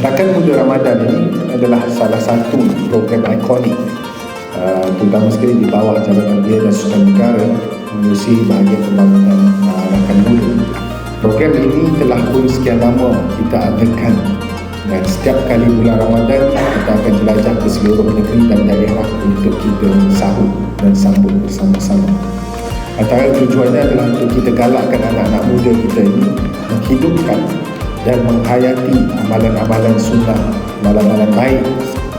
Rakan Muda Ramadan ini adalah salah satu program ikonik uh, terutama sekali di bawah Jabatan Belia dan Sukan Negara mengurusi bahagian pembangunan uh, Rakan Muda. Program ini telah pun sekian lama kita adakan dan setiap kali bulan Ramadan kita akan jelajah ke seluruh negeri dan daerah untuk kita sahut dan sambut bersama-sama. Antara tujuannya adalah untuk kita galakkan anak-anak muda kita ini menghidupkan dan menghayati amalan-amalan sunnah, amalan-amalan baik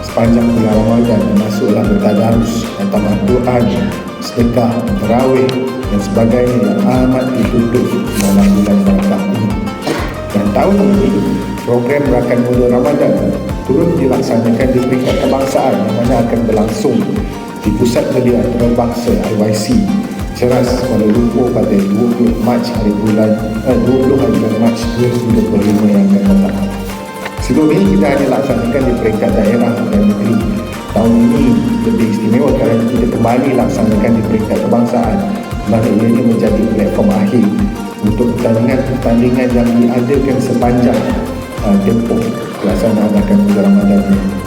sepanjang bulan Ramadan termasuklah bertadarus, hantaman Quran, sedekah, terawih dan sebagainya yang amat dituntut dalam bulan Ramadan ini. Dan tahun ini, program Rakan Muda Ramadan turut dilaksanakan di peringkat kebangsaan yang mana akan berlangsung di Pusat Belia Antarabangsa IYC Ceras Kuala Lumpur pada 20 Mac hari bulan eh, 20 hari bulan Mac 2025 yang akan datang. Sebelum ini kita hanya laksanakan di peringkat daerah dan negeri. Tahun ini lebih istimewa kerana kita kembali laksanakan di peringkat kebangsaan mana ianya menjadi platform akhir untuk pertandingan-pertandingan yang diadakan sepanjang uh, tempoh pelaksanaan akan bulan Ramadan ini.